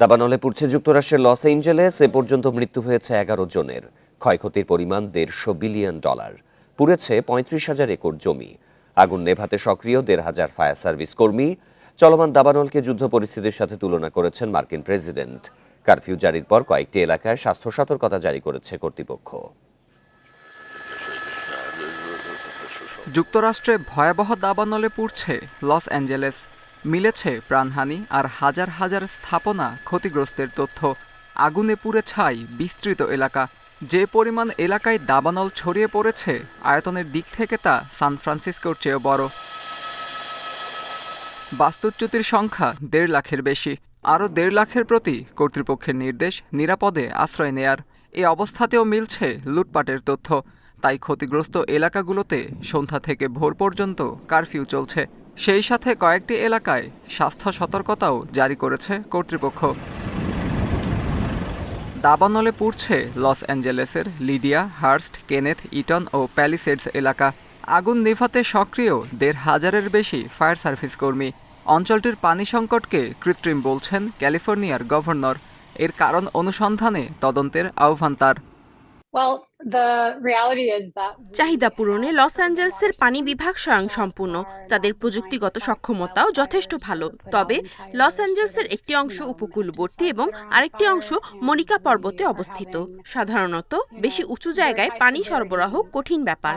দাবানলে পুড়ছে যুক্তরাষ্ট্রের Los Angeles, এ পর্যন্ত মৃত্যু হয়েছে এগারো জনের। ক্ষয়ক্ষতির পরিমাণ দেড়শো বিলিয়ন ডলার। পুড়েছে পঁয়ত্রিশ হাজার একর জমি। আগুন নেভাতে সক্রিয় দেড় হাজার ফায়ার সার্ভিস কর্মী। চলমান দাবানলকে যুদ্ধ পরিস্থিতির সাথে তুলনা করেছেন মার্কিন প্রেসিডেন্ট। কারফিউ জারির পর কয়েকটি এলাকায় স্বাস্থ্য সতর্কতা জারি করেছে কর্তৃপক্ষ। যুক্তরাষ্ট্রে ভয়াবহ দাবানলে পুড়ছে লস অ্যাঞ্জেলেস মিলেছে প্রাণহানি আর হাজার হাজার স্থাপনা ক্ষতিগ্রস্তের তথ্য। আগুনে পুড়ে ছাই বিস্তৃত এলাকা। যে পরিমাণ এলাকায় দাবানল ছড়িয়ে পড়েছে, আয়তনের দিক থেকে তা সান ফ্রান্সিসকোর চেয়েও বড়। বাস্তুচ্যুতির সংখ্যা দেড় লাখের বেশি। আরও দেড় লাখের প্রতি কর্তৃপক্ষের নির্দেশ নিরাপদে আশ্রয় নেয়ার। এ অবস্থাতেও মিলছে লুটপাটের তথ্য। তাই ক্ষতিগ্রস্ত এলাকাগুলোতে সন্ধ্যা থেকে ভোর পর্যন্ত কারফিউ চলছে। সেই সাথে কয়েকটি এলাকায় স্বাস্থ্য সতর্কতাও জারি করেছে কর্তৃপক্ষ। দাবানলে পুড়ছে লস অ্যাঞ্জেলেসের লিডিয়া, হার্স্ট, কেনেথ, ইটন ও প্যালিসেডস এলাকা। আগুন নিভাতে সক্রিয় দেড় হাজারের বেশি ফায়ার সার্ভিস কর্মী। অঞ্চলটির পানি সংকটকে কৃত্রিম বলছেন ক্যালিফোর্নিয়ার গভর্নর। এর কারণ অনুসন্ধানে তদন্তের আহ্বান তার। চাহিদা পূরণে লস অ্যাঞ্জেলসের পানি বিভাগ স্বয়ংসম্পূর্ণ। তাদের প্রযুক্তিগত সক্ষমতাও যথেষ্ট ভালো। তবে লস অ্যাঞ্জেলসের একটি অংশ উপকূলবর্তী এবং আরেকটি অংশ মনিকা পর্বতে অবস্থিত। সাধারণত বেশি উঁচু জায়গায় পানি সরবরাহ কঠিন ব্যাপার।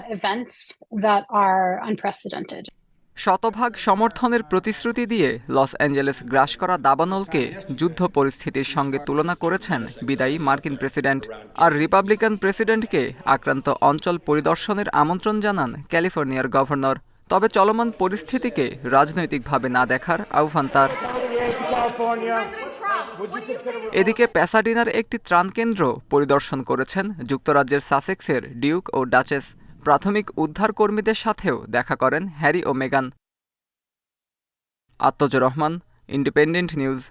শতভাগ সমর্থনের প্রতিশ্রুতি দিয়ে লস অ্যাঞ্জেলেস গ্রাস করা দাবানলকে যুদ্ধ পরিস্থিতির সঙ্গে তুলনা করেছেন বিদায়ী মার্কিন প্রেসিডেন্ট। আর রিপাবলিকান প্রেসিডেন্টকে আক্রান্ত অঞ্চল পরিদর্শনের আমন্ত্রণ জানান ক্যালিফোর্নিয়ার গভর্নর। তবে চলমান পরিস্থিতিকে রাজনৈতিকভাবে না দেখার আহ্বান তার। এদিকে প্যাসাডিনার একটি ত্রাণ কেন্দ্র পরিদর্শন করেছেন যুক্তরাজ্যের সাসেক্সের ডিউক ও ডাচেস। প্রাথমিক উদ্ধারকর্মীদের সাথেও দেখা করেন হ্যারি ও মেগান। Atmaj Rahman independent news.